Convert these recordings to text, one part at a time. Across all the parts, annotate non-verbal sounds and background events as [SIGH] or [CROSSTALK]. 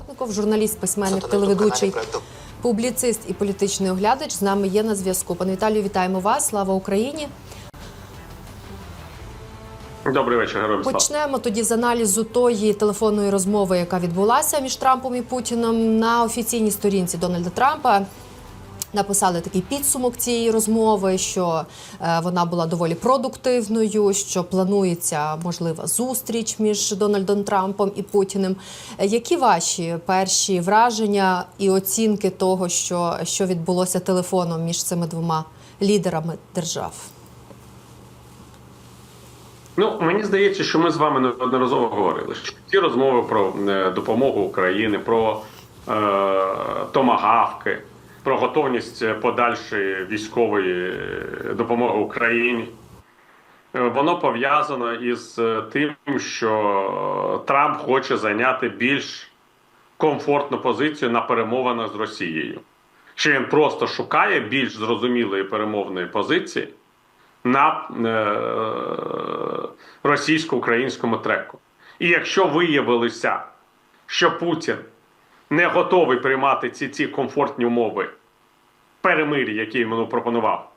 Бортников, журналіст, письменник, телеведучий, публіцист і політичний оглядач. З нами є на зв'язку. Пане Віталію, вітаємо вас. Слава Україні. Добрий вечір, героям слава. Почнемо тоді з аналізу тої телефонної розмови, яка відбулася між Трампом і Путіном на офіційній сторінці Дональда Трампа. Написали такий підсумок цієї розмови, що е, вона була доволі продуктивною, що планується можлива зустріч між Дональдом Трампом і Путіним. Е, Які ваші перші враження і оцінки того, що, що відбулося телефоном між цими двома лідерами держав? Ну мені здається, що ми з вами неодноразово говорили, що ці розмови про е, допомогу Україні, про е, томагавки, про готовність подальшої військової е, допомоги Україні. е, Воно пов'язано із е, тим, що Трамп хоче зайняти більш комфортну позицію на перемовинах з Росією. Що він просто шукає більш зрозумілої перемовної позиції на е, російсько-українському треку. І якщо виявилося, що Путін не готовий приймати ці, ці комфортні умови перемир'я, які йому пропонував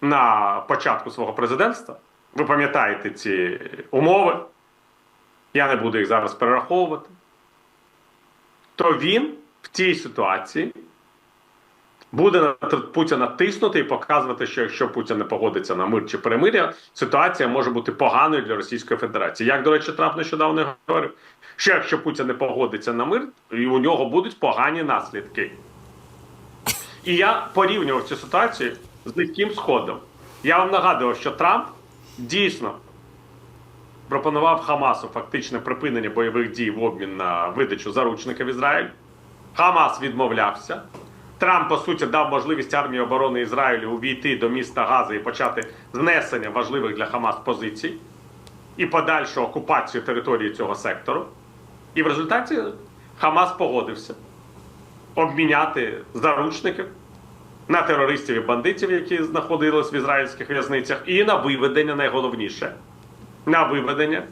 на початку свого президентства, ви пам'ятаєте ці умови, я не буду їх зараз перераховувати, то він в цій ситуації буде на Путіна тиснути і показувати, що якщо Путін не погодиться на мир чи перемир'я, ситуація може бути поганою для Російської Федерації. Як, до речі, Трамп нещодавно говорив, що якщо Путін не погодиться на мир, і у нього будуть погані наслідки. І я порівнював цю ситуацію з низьким сходом. Я вам нагадував, що Трамп дійсно пропонував Хамасу фактичне припинення бойових дій в обмін на видачу заручників Ізраїль. Хамас відмовлявся. Трамп, по суті, дав можливість армії оборони Ізраїлю увійти до міста Гази і почати знесення важливих для Хамас позицій і подальшу окупацію території цього сектору. І в результаті Хамас погодився обміняти заручників на терористів і бандитів, які знаходились в ізраїльських в'язницях, і на виведення найголовніше на виведення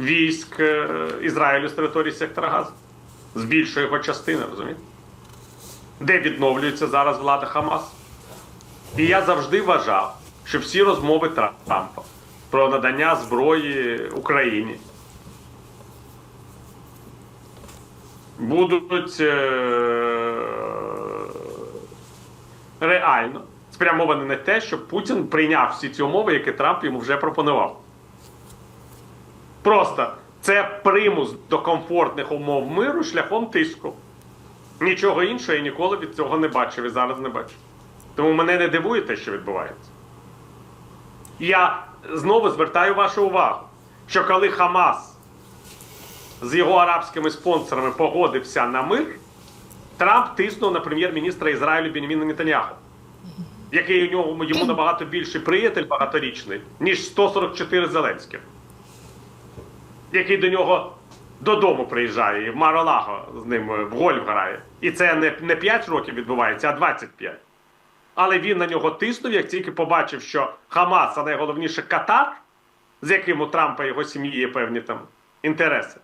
військ е, Ізраїлю з території сектора Газу. Збільшує його частини, розумієте? Де відновлюється зараз влада Хамас. І я завжди вважав, що всі розмови Трампа про надання зброї Україні будуть е, реально спрямовані на те, щоб Путін прийняв всі ці умови, які Трамп йому вже пропонував. Просто це примус до комфортних умов миру шляхом тиску. Нічого іншого я ніколи від цього не бачив і зараз не бачу. Тому мене не дивує те, що відбувається. Я знову звертаю вашу увагу, що коли Хамас з його арабськими спонсорами погодився на мир, Трамп тиснув на прем'єр-міністра Ізраїлю Беніміна Нетаньяху, який у нього йому набагато більший приятель багаторічний, ніж 144 Зеленських, який до нього додому приїжджає і в Маролаго з ним е, в гольф грає. І це не, не 5 років відбувається, а 25. Але він на нього тиснув, як тільки побачив, що Хамас, а найголовніше Катар, з яким у Трампа і його сім'ї є певні там інтереси,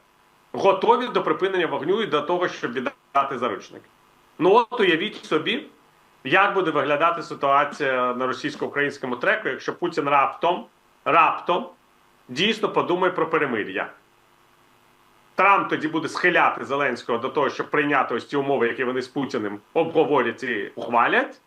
готові до припинення вогню і до того, щоб віддати заручники. Ну от уявіть собі, як буде виглядати ситуація на російсько-українському треку, якщо Путін раптом, раптом дійсно подумає про перемир'я. Трамп тоді буде схиляти Зеленського до того, щоб прийняти ось ці умови, які вони з Путіним обговорять і ухвалять,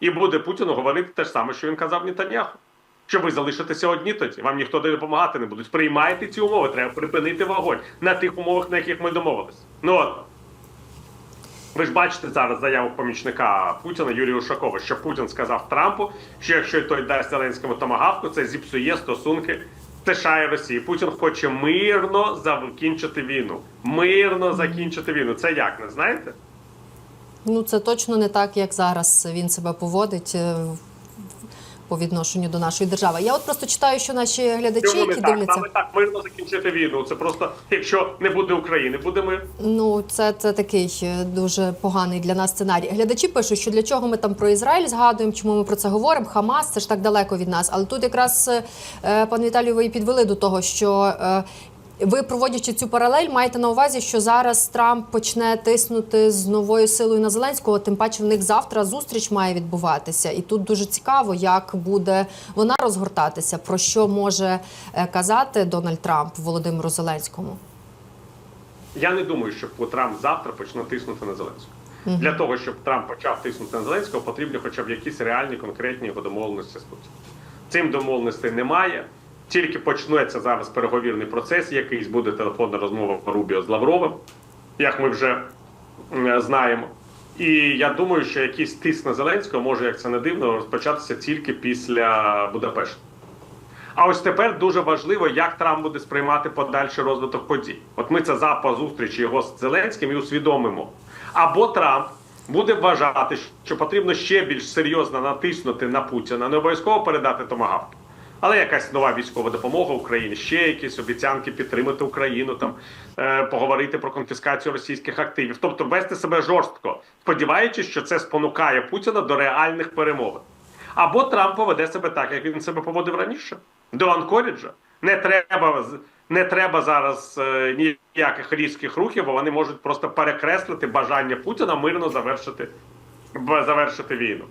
і буде Путіну говорити те ж саме, що він казав Нетаньяху. Що ви залишитеся одні тоді, вам ніхто не допомагати не буде. Приймайте ці умови, треба припинити вогонь на тих умовах, на яких ми домовились. Ну от. Ви ж бачите зараз заяву помічника Путіна Юрія Ушакова, що Путін сказав Трампу, що якщо той дасть Зеленському томагавку, це зіпсує стосунки США і Росії. Путін хоче мирно закінчити війну. Мирно закінчити війну. Це як не знаєте? Ну, це точно не так, як зараз він себе поводить по відношенню до нашої держави. Я от просто читаю, що наші глядачі, які так? дивляться. Саме так мирно закінчити війну. Це просто якщо не буде України, буде мир. Ну, це, це такий е, дуже поганий для нас сценарій. Глядачі пишуть, що для чого ми там про Ізраїль згадуємо, чому ми про це говоримо. Хамас це ж так далеко від нас. Але тут якраз е, пан Віталій, ви і підвели до того, що. Ви проводячи цю паралель, маєте на увазі, що зараз Трамп почне тиснути з новою силою на Зеленського. Тим паче в них завтра зустріч має відбуватися, і тут дуже цікаво, як буде вона розгортатися. Про що може е, казати Дональд Трамп Володимиру Зеленському? Я не думаю, що Трамп завтра почне тиснути на Зеленського. Для того, щоб Трамп почав тиснути на Зеленського, потрібні хоча б якісь реальні конкретні його домовленості з Путіним. Цим домовленостей немає. Тільки почнеться зараз переговірний процес, якийсь буде телефонна розмова Рубіо з Лавровим, як ми вже знаємо. І я думаю, що якийсь тиск на Зеленського може, як це не дивно, розпочатися тільки після Будапешта. А ось тепер дуже важливо, як Трамп буде сприймати подальший розвиток подій. От ми це за зустрічі його з Зеленським і усвідомимо. Або Трамп буде вважати, що потрібно ще більш серйозно натиснути на Путіна, не обов'язково передати томагавки. Але якась нова військова допомога Україні, ще якісь обіцянки підтримати Україну, там е, поговорити про конфіскацію російських активів, тобто вести себе жорстко, сподіваючись, що це спонукає Путіна до реальних перемовин. Або Трамп поведе себе так, як він себе поводив раніше, до Анкоріджа. Не треба не треба зараз е, ніяких різких рухів, бо вони можуть просто перекреслити бажання Путіна мирно завершити, завершити війну.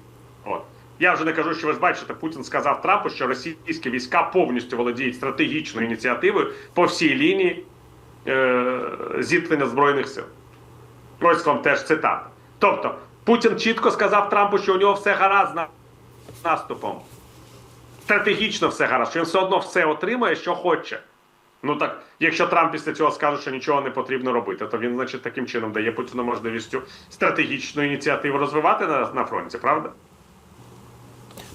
От. Я вже не кажу, що ви ж бачите, Путін сказав Трампу, що російські війська повністю володіють стратегічною ініціативою по всій лінії е, зіткнення збройних сил. Ось вам теж цитата. Тобто, Путін чітко сказав Трампу, що у нього все гаразд з на- наступом. Стратегічно все гаразд, що він все одно все отримає, що хоче. Ну так, якщо Трамп після цього скаже, що нічого не потрібно робити, то він, значить, таким чином дає Путіну можливість цю стратегічну ініціативу розвивати на, на фронті, правда?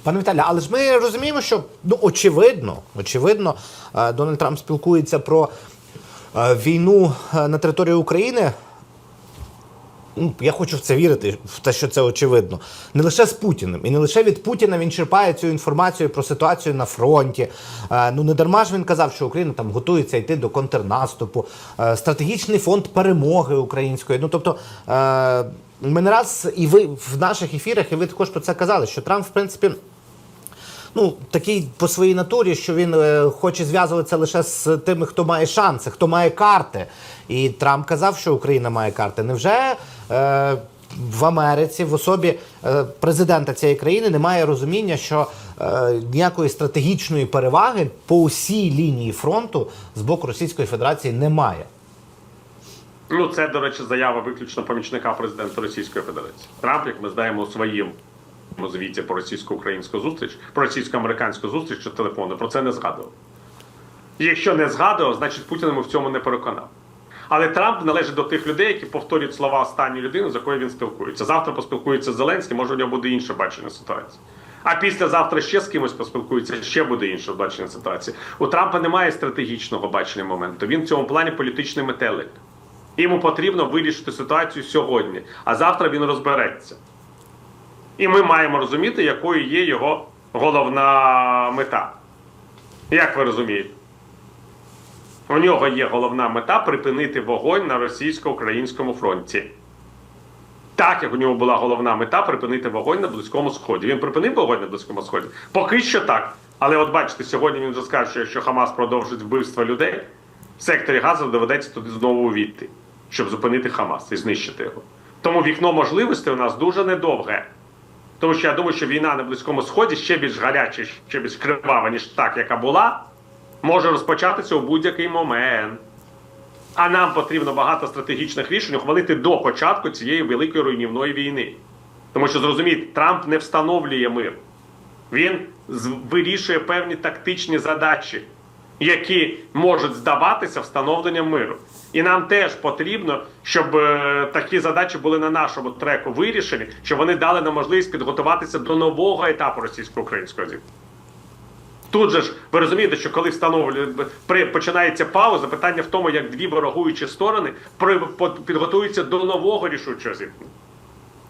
Пане Віталію, але ж ми розуміємо, що ну очевидно, очевидно, е, Дональд Трамп спілкується про е, війну е, на території України. Ну, я хочу в це вірити, в те, що це очевидно. Не лише з Путіним. І не лише від Путіна він черпає цю інформацію про ситуацію на фронті. Ну не дарма ж він казав, що Україна там готується йти до контрнаступу, стратегічний фонд перемоги української. Ну тобто. Ми не раз і ви в наших ефірах, і ви також про це казали, що Трамп, в принципі, ну такий по своїй натурі, що він е, хоче зв'язуватися лише з тими, хто має шанси, хто має карти. І Трамп казав, що Україна має карти. Невже е, в Америці в особі е, президента цієї країни немає розуміння, що е, ніякої стратегічної переваги по усій лінії фронту з боку Російської Федерації немає? Ну, це, до речі, заява виключно помічника президента Російської Федерації. Трамп, як ми знаємо своїм звіті про російсько-українську зустріч, про російсько-американську зустріч чи телефону, про це не згадував. Якщо не згадував, значить Путін йому в цьому не переконав. Але Трамп належить до тих людей, які повторюють слова останньої людини, з якою він спілкується. Завтра поспілкується з Зеленським, може у нього буде інше бачення ситуації. А післязавтра ще з кимось поспілкується, ще буде інше бачення ситуації. У Трампа немає стратегічного бачення моменту. Він в цьому плані політичний метелик. Йому потрібно вирішити ситуацію сьогодні, а завтра він розбереться. І ми маємо розуміти, якою є його головна мета. Як ви розумієте? У нього є головна мета припинити вогонь на російсько-українському фронті. Так, як у нього була головна мета припинити вогонь на Близькому Сході. Він припинив вогонь на Близькому Сході? Поки що так. Але от бачите, сьогодні він вже скаже, що Хамас продовжить вбивство людей, в секторі Газу доведеться туди знову увійти, щоб зупинити Хамас і знищити його. Тому вікно можливостей у нас дуже недовге. Тому що я думаю, що війна на Близькому Сході ще більш гаряча, ще більш кривава, ніж так, яка була, може розпочатися у будь-який момент. А нам потрібно багато стратегічних рішень ухвалити до початку цієї великої руйнівної війни. Тому що зрозумійте, Трамп не встановлює мир. Він вирішує певні тактичні задачі, які можуть здаватися встановленням миру. І нам теж потрібно, щоб е, такі задачі були на нашому треку вирішені, щоб вони дали нам можливість підготуватися до нового етапу російсько-українського зіткнення. Тут же ж ви розумієте, що коли встановлює починається пауза, питання в тому, як дві ворогуючі сторони підготуються до нового рішучого зіткнення.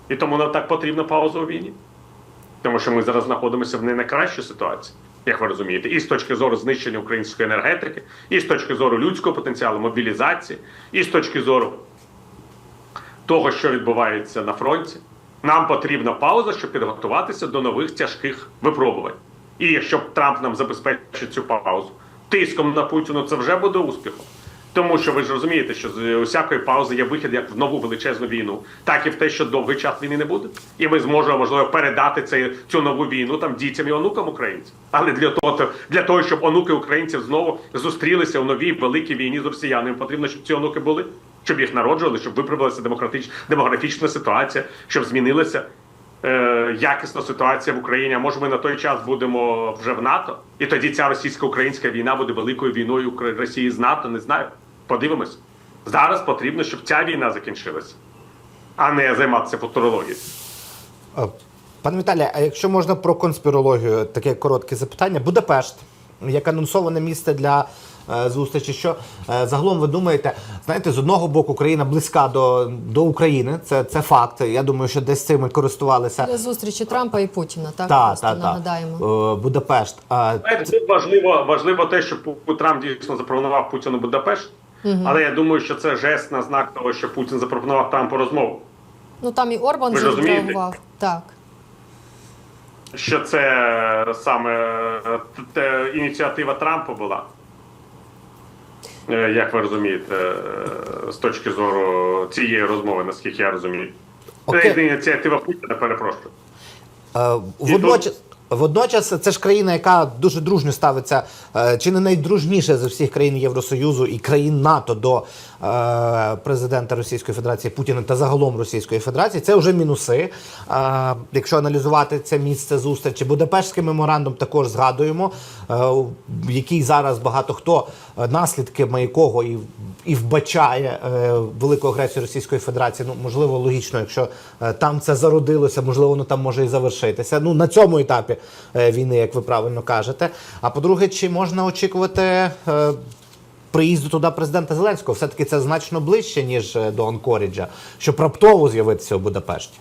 І тому нам так потрібна пауза у війні. Тому що ми зараз знаходимося в не найкращій ситуації, як ви розумієте, і з точки зору знищення української енергетики, і з точки зору людського потенціалу, мобілізації, і з точки зору того, що відбувається на фронті. Нам потрібна пауза, щоб підготуватися до нових тяжких випробувань. І якщо Трамп нам забезпечить цю паузу, тиском на Путіну це вже буде успіхом. Тому що ви ж розумієте, що з усякої паузи є вихід як в нову величезну війну, так і в те, що довгий час війни не буде. І ми зможемо можливо передати цей, цю нову війну там дітям і онукам українців. Але для того, для того, щоб онуки українців знову зустрілися у новій великій війні з росіянами, потрібно, щоб ці онуки були, щоб їх народжували, щоб виправилася демократична демографічна ситуація, щоб змінилася е, якісна ситуація в Україні. А може ми на той час будемо вже в НАТО, і тоді ця російсько-українська війна буде великою війною Росії з НАТО. Не знаю. Подивимось. Зараз потрібно, щоб ця війна закінчилася, а не займатися футурологією. Е, Пане Віталій, а якщо можна про конспірологію, таке коротке запитання. Будапешт, як анонсоване місце для е, зустрічі, що е, загалом ви думаєте, знаєте, з одного боку Україна близька до, до України, це, це факт. Я думаю, що десь цим і користувалися. Для зустрічі Трампа і Путіна, так Та, просто та, та. нагадаємо. Е, Будапешт. А, Знаєте, важливо, важливо те, що Трамп дійсно запропонував Путіну Будапешт, але я думаю, що це жест на знак того, що Путін запропонував Трампу розмову. Ну там і Орбан відреагував. Так. Що це саме те, ініціатива Трампа була. Е, Як ви розумієте, е, з точки зору цієї розмови, наскільки я розумію. Окей. Це ініціатива Путіна, перепрошую. Е, Водночас, водночас це ж країна, яка дуже дружньо ставиться, е, чи не найдружніше з всіх країн Євросоюзу і країн НАТО до е, президента Російської Федерації Путіна та загалом Російської Федерації. Це вже мінуси. Е, Якщо аналізувати це місце зустрічі, Будапештський меморандум також згадуємо, який зараз багато хто е, наслідками якого і і вбачає велику агресію Російської Федерації. Ну можливо, логічно, якщо там це зародилося, можливо, воно там може і завершитися. Ну на цьому етапі війни, як ви правильно кажете. А по-друге, чи можна очікувати е, приїзду туди президента Зеленського? Все таки це значно ближче ніж е, до Анкоріджа, щоб раптово з'явитися у Будапешті.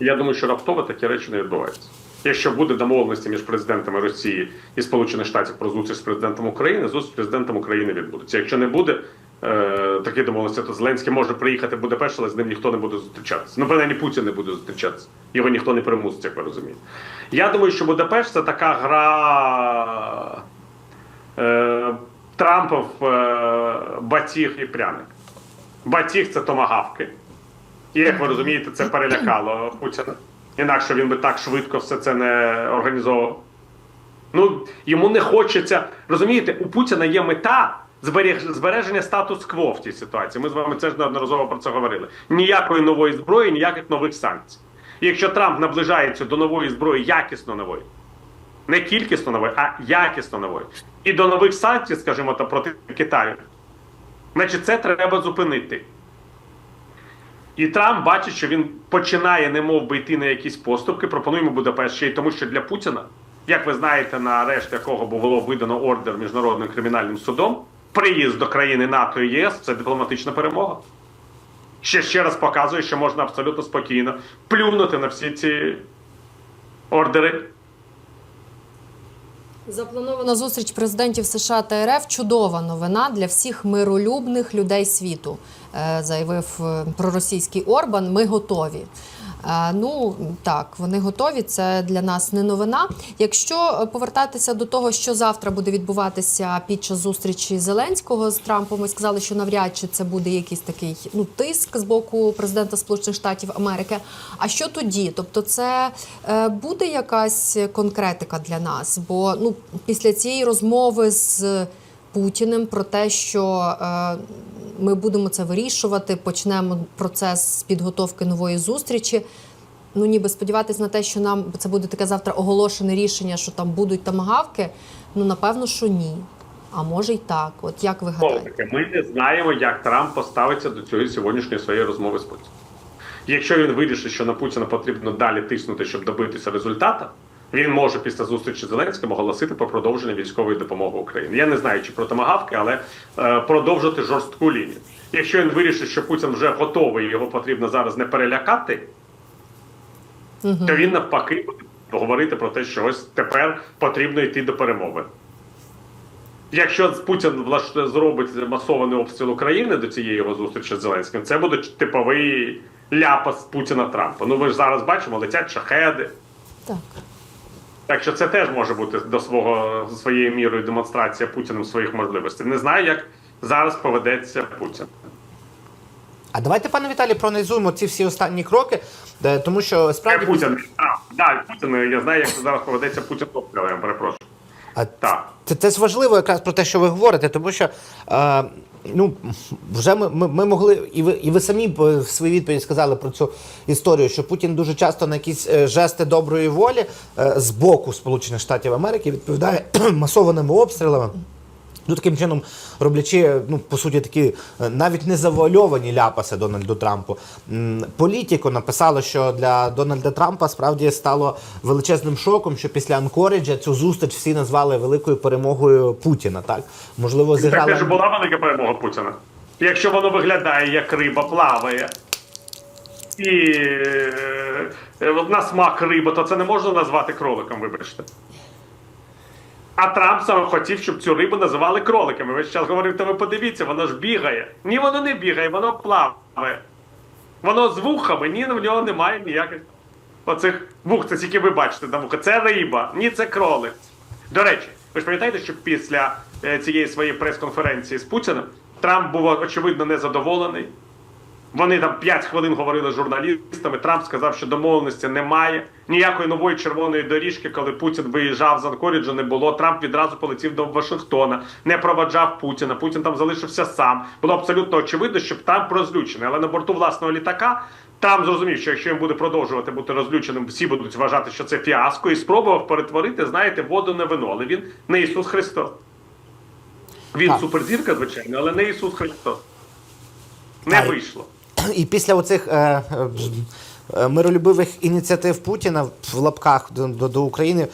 Я думаю, що раптово такі речі не відбуваються. Якщо буде домовленості між президентами Росії і Сполучених Штатів про зустріч з президентом України, зустріч з президентом України відбудеться. Якщо не буде е, такі домовленості, то Зеленський може приїхати в Будапешт, але з ним ніхто не буде зустрічатися. Ну, принаймні Путін не буде зустрічатися. Його ніхто не примусить, як ви розумієте. Я думаю, що Будапешт це така гра е, Трампов е, батіг і пряник. Батіг це томагавки. І як ви розумієте, це перелякало Путіна. Інакше він би так швидко все це не організовував. Ну, йому не хочеться. Розумієте, у Путіна є мета збереження статус-кво в цій ситуації. Ми з вами це ж неодноразово про це говорили. Ніякої нової зброї, ніяких нових санкцій. Якщо Трамп наближається до нової зброї, якісно нової, не кількісно нової, а якісно нової, і до нових санкцій, скажімо, та проти Китаю, значить це треба зупинити. І Трамп бачить, що він починає немов би йти на якісь поступки. Пропонуємо Будапешт ще й тому, що для Путіна, як ви знаєте, на арешт якого було видано ордер міжнародним кримінальним судом, приїзд до країни НАТО і ЄС це дипломатична перемога. Ще ще раз показує, що можна абсолютно спокійно плюнути на всі ці ордери. Запланована зустріч президентів США та РФ чудова новина для всіх миролюбних людей світу, е, заявив е, проросійський Орбан. Ми готові. Ну так, вони готові. Це для нас не новина. Якщо е, повертатися до того, що завтра буде відбуватися під час зустрічі Зеленського з Трампом, ми сказали, що навряд чи це буде якийсь такий ну тиск з боку президента Сполучених Штатів Америки. А що тоді? Тобто, це е, буде якась конкретика для нас? Бо ну після цієї розмови з Путіним про те, що е, ми будемо це вирішувати, почнемо процес з підготовки нової зустрічі. Ну, ніби сподіватися на те, що нам це буде таке завтра оголошене рішення, що там будуть тамагавки. Ну напевно, що ні. А може й так. От як ви гадаєте? ми не знаємо, як Трамп поставиться до цієї сьогоднішньої своєї розмови з Путіним. Якщо він вирішить, що на Путіна потрібно далі тиснути, щоб добитися результата, він може після зустрічі з Зеленським оголосити про продовження військової допомоги Україні. Я не знаю, чи про томагавки, але е, продовжити жорстку лінію. Якщо він вирішить, що Путін вже готовий, його потрібно зараз не перелякати, то він навпаки буде говорити про те, що ось тепер потрібно йти до перемови. Якщо Путін зробить масований обстріл України до цієї його зустрічі з Зеленським, це буде типовий ляпас Путіна Трампа. Ну ви ж зараз бачимо, летять шахеди. Так. Так що це теж може бути до свого своєю мірою демонстрація Путіним своїх можливостей. Не знаю, як зараз поведеться Путін. А давайте, пане Віталій, проаналізуємо ці всі останні кроки, е, тому що Це справді Путін. А, да, Путін. Я знаю, як це зараз поведеться Путін. Я перепрошую. А Так. Це, це важливо якраз про те, що ви говорите, тому що е, ну, вже ми, ми, ми могли, і ви, і ви самі б в своїй відповіді сказали про цю історію, що Путін дуже часто на якісь е, жести доброї волі е, з боку Сполучених Штатів Америки відповідає [CLEARS THROAT] масованими обстрілами. Ну, таким чином, роблячи, ну, по суті, такі е, навіть не завуальовані ляпаси Дональду Трампу. Політіко написало, що для Дональда Трампа справді стало величезним шоком, що після Анкоріджа цю зустріч всі назвали великою перемогою Путіна. Так можливо, Так це ж була велика перемога Путіна. Якщо воно виглядає як риба плаває і е, е, на смак риба, то це не можна назвати кроликом, вибачте. А Трамп саме хотів, щоб цю рибу називали кроликами. Ви зараз говорив, то ви подивіться, воно ж бігає. Ні, воно не бігає, воно плаває. Воно з вухами, ні, в нього немає ніяких оцих вух, це тільки ви бачите на вуха. Це риба, ні, це кролик. До речі, ви ж пам'ятаєте, що після е, цієї своєї прес-конференції з Путіним Трамп був очевидно незадоволений. Вони там 5 хвилин говорили з журналістами. Трамп сказав, що домовленості немає. Ніякої нової червоної доріжки, коли Путін виїжджав з Анкоріджа, не було. Трамп відразу полетів до Вашингтона, не проводжав Путіна. Путін там залишився сам. Було абсолютно очевидно, що Трамп розлючений. Але на борту власного літака Трамп зрозумів, що якщо він буде продовжувати бути розлюченим, всі будуть вважати, що це фіаско, і спробував перетворити, знаєте, воду на вино. Але він не Ісус Христос. Він суперзірка, звичайно, але не Ісус Христос. Не вийшло. І після оцих е, е, миролюбивих ініціатив Путіна в лапках до, до, до України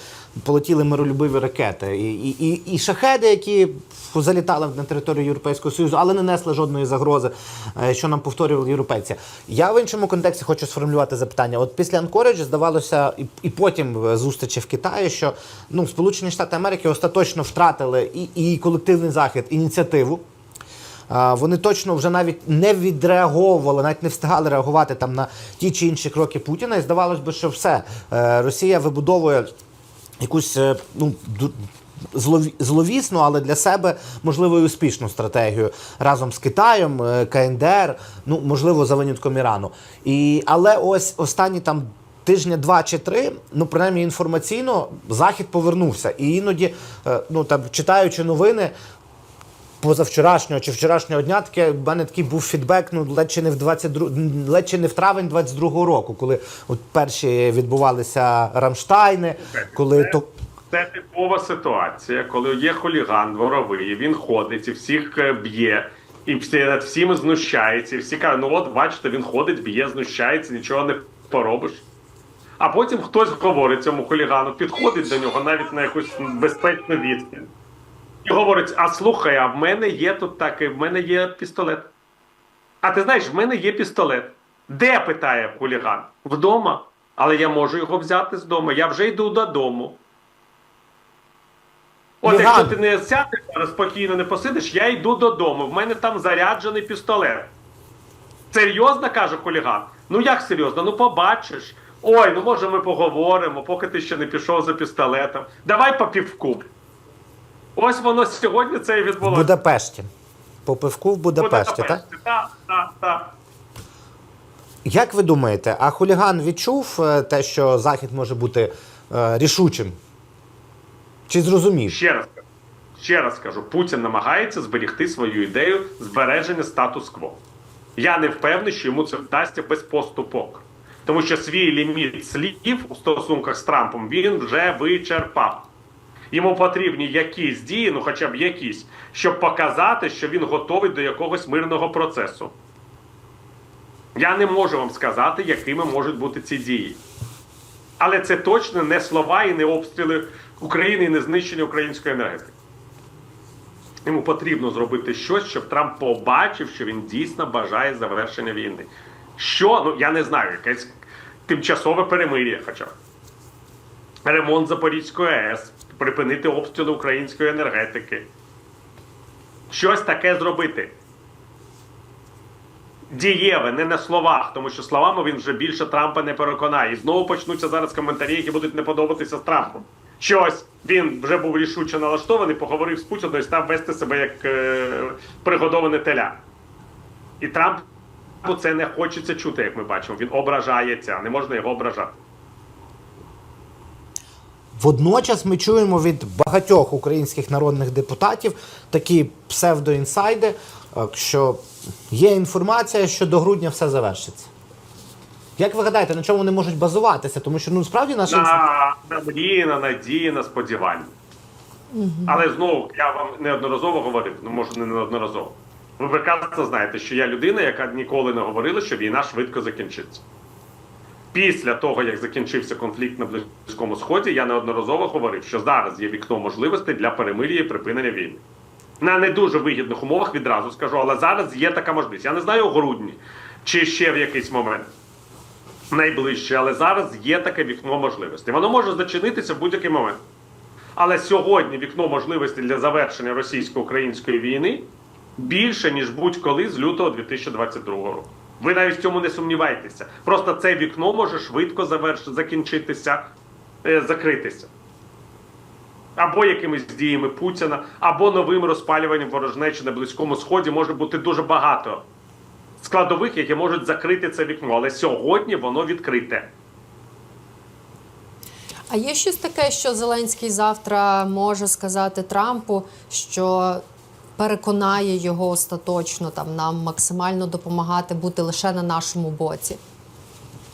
полетіли миролюбиві ракети. І, і, і, і шахеди, які залітали на територію Європейського Союзу, але не несли жодної загрози, е, що нам повторювали європейці. Я в іншому контексті хочу сформулювати запитання. От після Анкориджа здавалося, і, і потім зустрічі в Китаї, що ну, Сполучені Штати Америки остаточно втратили і, і колективний захід, ініціативу. Вони точно вже навіть не відреаговували, навіть не встигали реагувати там на ті чи інші кроки Путіна. І здавалось би, що все Е, Росія вибудовує якусь е, ну зловісну, але для себе можливо і успішну стратегію разом з Китаєм, е, КНДР, ну можливо, за винятком Ірану. І але ось останні там. Тижня два чи три, ну принаймні інформаційно, захід повернувся. І іноді, ну там читаючи новини, позавчорашнього чи вчорашнього дня таке в мене такий був фідбек. Ну ледь чи не в 22, ледь чи не в травень 22-го року, коли от перші відбувалися Рамштайни, коли то. Це типова ситуація, коли є хуліган дворовий, він ходить і всіх е, б'є, і всі над всіми знущається. І всі кажуть, ну от бачите, він ходить, б'є, знущається, нічого не поробиш. А потім хтось говорить цьому хулігану, підходить до нього навіть на якусь безпечну відстань. І говорить: а слухай, а в мене є тут таке, в мене є пістолет. А ти знаєш, в мене є пістолет. Де питає хуліган? Вдома. Але я можу його взяти з дому. Я вже йду додому. От Хуліган. якщо ти не сядеш зараз спокійно не посидиш, я йду додому. В мене там заряджений пістолет. Серйозно каже хуліган? Ну як серйозно? Ну побачиш. Ой, ну може ми поговоримо, поки ти ще не пішов за пістолетом. Давай по півку. Ось воно сьогодні це і В. Будапешті. По пивку в Будапешті, так? Так, так, так. Як ви думаєте, а хуліган відчув е, те, що Захід може бути е, рішучим? Чи зрозумів? Ще раз кажу. Ще раз кажу, Путін намагається зберегти свою ідею збереження статус-кво. Я не впевнений, що йому це вдасться без поступок. Тому що свій ліміт слів у стосунках з Трампом він вже вичерпав. Йому потрібні якісь дії, ну хоча б якісь, щоб показати, що він готовий до якогось мирного процесу. Я не можу вам сказати, якими можуть бути ці дії. Але це точно не слова і не обстріли України і не знищення української енергетики. Йому потрібно зробити щось, щоб Трамп побачив, що він дійсно бажає завершення війни. Що? Ну я не знаю, якесь тимчасове перемир'я, хоча б. Ремонт Запорізької АЕС, припинити обстріли української енергетики. Щось таке зробити. Дієве, не на словах, тому що словами він вже більше Трампа не переконає. І знову почнуться зараз коментарі, які будуть не подобатися з Трампом. щось він вже був рішуче налаштований, поговорив з Путіним і став вести себе як е, пригодоване теля. І Трампу це не хочеться чути, як ми бачимо. Він ображається, не можна його ображати. Водночас ми чуємо від багатьох українських народних депутатів такі псевдоінсайди, е, що є інформація, що до грудня все завершиться. Як ви гадаєте, на чому вони можуть базуватися? Тому що ну справді наша На, на мрії, на надії, на сподівання. Але знову я вам неодноразово говорив, ну може не неодноразово. Ви прекрасно знаєте, що я людина, яка ніколи не говорила, що війна швидко закінчиться. Після того, як закінчився конфлікт на Близькому Сході, я неодноразово говорив, що зараз є вікно можливостей для перемир'я і припинення війни. На не дуже вигідних умовах відразу скажу, але зараз є така можливість. Я не знаю у грудні чи ще в якийсь момент найближче, але зараз є таке вікно можливостей. Воно може зачинитися в будь-який момент. Але сьогодні вікно можливостей для завершення російсько-української війни більше, ніж будь-коли з лютого 2022 року. Ви навіть в цьому не сумнівайтеся. Просто це вікно може швидко заверш... закінчитися, е, закритися. Або якимись діями Путіна, або новим розпалюванням ворожнечі на Близькому Сході може бути дуже багато складових, які можуть закрити це вікно. Але сьогодні воно відкрите. А є щось таке, що Зеленський завтра може сказати Трампу, що переконає його остаточно там нам максимально допомагати бути лише на нашому боці.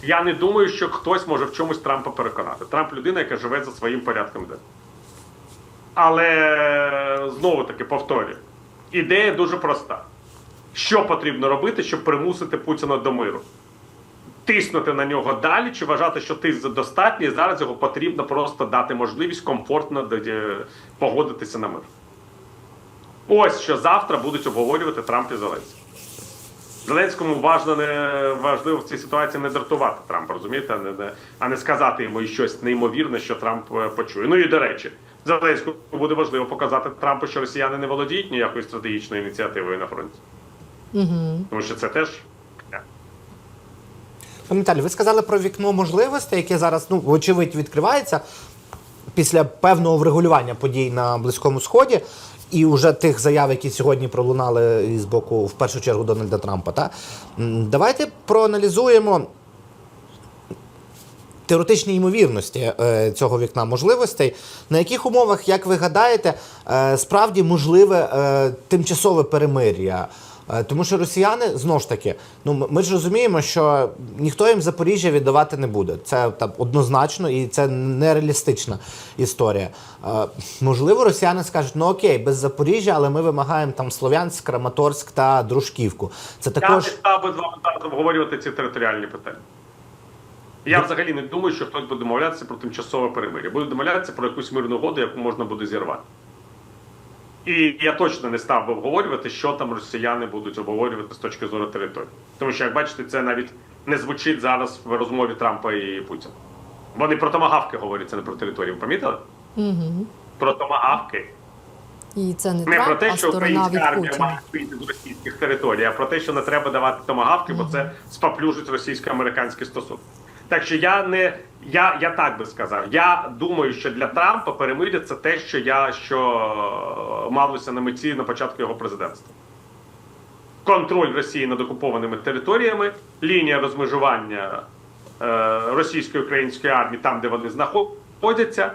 Я не думаю, що хтось може в чомусь Трампа переконати. Трамп людина, яка живе за своїм порядком денним. Але знову таки повторюю: ідея дуже проста. Що потрібно робити, щоб примусити Путіна до миру? Тиснути на нього далі, чи вважати, що тиск достатньо, і зараз його потрібно просто дати можливість комфортно погодитися на мир. Ось що завтра будуть обговорювати Трамп і Зеленський. Зеленському важно не важливо в цій ситуації не дратувати Трампа, розумієте, а не, не, а не сказати йому щось неймовірне, що Трамп е, почує. Ну і до речі, Зеленському буде важливо показати Трампу, що росіяни не володіють ніякою стратегічною ініціативою на фронті. Угу. Тому що це теж Пане Віталій, ви сказали про вікно можливостей, яке зараз, ну, вочевидь, відкривається після певного врегулювання подій на Близькому Сході. І вже тих заяв, які сьогодні пролунали з боку, в першу чергу, Дональда Трампа. Та? Давайте проаналізуємо теоретичні ймовірності е, цього вікна можливостей. На яких умовах, як ви гадаєте, е, справді можливе е, тимчасове перемир'я? Е, Тому що росіяни знову ж таки, ну ми- ж розуміємо, що ніхто їм Запоріжжя віддавати не буде. Це там однозначно і це нереалістична історія. Е, можливо, росіяни скажуть, ну окей, без Запоріжжя, але ми вимагаємо там Слов'янськ, Краматорськ та Дружківку. Це я не став би обговорювати ці територіальні питання. Я взагалі не думаю, що хтось буде домовлятися про тимчасове перемир'я. Буде домовлятися про якусь мирну угоду, яку можна буде зірвати. І я точно не став би обговорювати, що там росіяни будуть обговорювати з точки зору території. Тому що, як бачите, це навіть не звучить зараз в розмові Трампа і Путіна. Вони про томагавки говорять, це не про територію. Помітили? Угу. Про томагавки. І це не Не про те, що українська армія має вийти з російських територій, а про те, що не треба давати томагавки, бо це споплюжить російсько-американські стосунки. Так що я не я, я так би сказав. Я думаю, що для Трампа перемир'я це те, що я що малося на меті на початку його президентства. Контроль Росії над окупованими територіями, лінія розмежування е, російської української армії там, де вони знаходяться,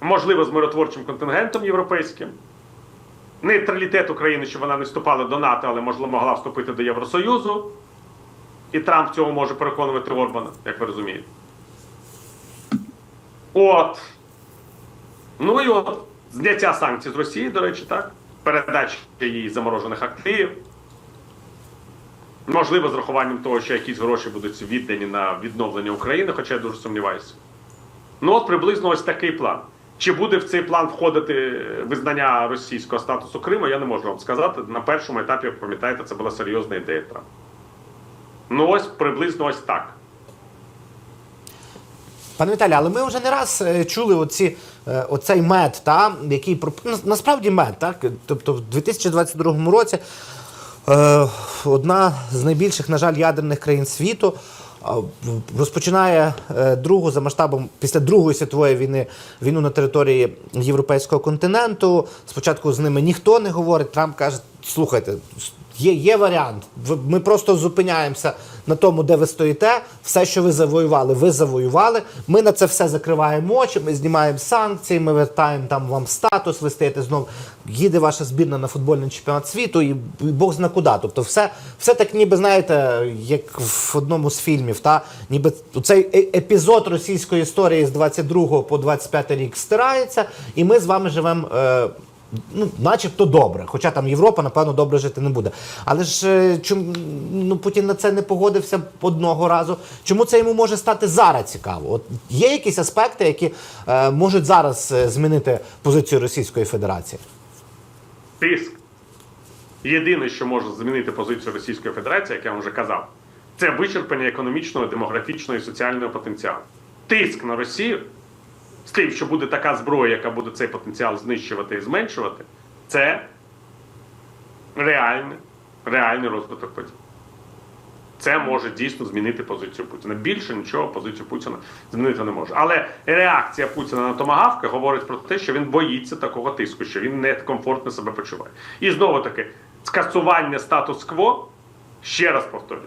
можливо, з миротворчим контингентом європейським. Нейтралітет України, щоб вона не вступала до НАТО, але можливо могла вступити до Євросоюзу. І Трамп цього може переконувати Орбана, як ви розумієте. От. Ну і от. Зняття санкцій з Росії, до речі, так. Передача їй заморожених активів. Можливо, з рахуванням того, що якісь гроші будуть віддані на відновлення України, хоча я дуже сумніваюся. Ну, от приблизно ось такий план. Чи буде в цей план входити визнання російського статусу Криму, я не можу вам сказати. На першому етапі, пам'ятаєте, це була серйозна ідея Трампа. Ну, ось приблизно ось так. Пане Віталій, але ми вже не раз е, чули оці, е, оцей мед, та, який ну, насправді мед, так? Тобто в 2022 році е, одна з найбільших, на жаль, ядерних країн світу розпочинає е, другу за масштабом після Другої світової війни війну на території європейського континенту. Спочатку з ними ніхто не говорить. Трамп каже: слухайте, є, є варіант. Ми просто зупиняємося на тому, де ви стоїте. Все, що ви завоювали, ви завоювали. Ми на це все закриваємо очі. Ми знімаємо санкції, ми вертаємо там вам статус. Ви стаєте знов. Їде ваша збірна на футбольний чемпіонат світу, і, і Бог зна куди. Тобто, все, все так, ніби знаєте, як в одному з фільмів. Та ніби цей е- епізод російської історії з 22 по 25 рік стирається, і ми з вами живемо. Е, ну, начебто добре. Хоча там Європа, напевно, добре жити не буде. Але ж е, чому ну, Путін на це не погодився одного разу? Чому це йому може стати зараз цікаво? От є якісь аспекти, які е, можуть зараз е, змінити позицію Російської Федерації? Тиск. Єдине, що може змінити позицію Російської Федерації, як я вже казав, це вичерпання економічного, демографічного і соціального потенціалу. Тиск на Росію з тим, що буде така зброя, яка буде цей потенціал знищувати і зменшувати, це реальний, реальний розвиток подій. Це може дійсно змінити позицію Путіна. Більше нічого позицію Путіна змінити не може. Але реакція Путіна на томагавки говорить про те, що він боїться такого тиску, що він не комфортно себе почуває. І знову таки, скасування статус-кво, ще раз повторюю,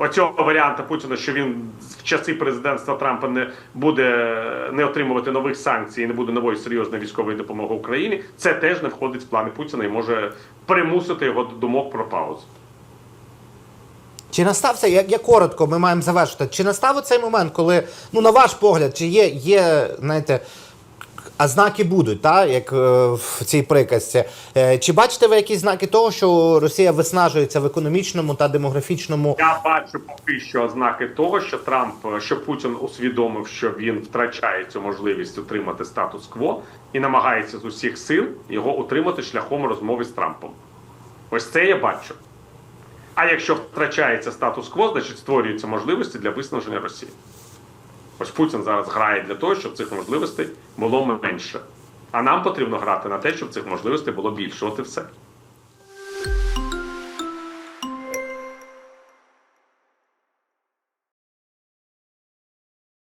оцього варіанту Путіна, що він в часи президентства Трампа не буде не отримувати нових санкцій, і не буде нової серйозної військової допомоги Україні, це теж не входить в плани Путіна і може примусити його до думок про паузу. Чи настався, я, я коротко, ми маємо завершити. Чи настав цей момент, коли, ну, на ваш погляд, чи є, є знаєте, а знаки будуть, та, як е, в цій приказці. Е, чи бачите ви якісь знаки того, що Росія виснажується в економічному та демографічному Я бачу поки що ознаки того, що Трамп, що Путін усвідомив, що він втрачає цю можливість отримати статус-кво і намагається з усіх сил його утримати шляхом розмови з Трампом. Ось це я бачу. А якщо втрачається статус-кво, значить створюються можливості для виснаження Росії. Ось Путін зараз грає для того, щоб цих можливостей було менше. А нам потрібно грати на те, щоб цих можливостей було більше. От і все.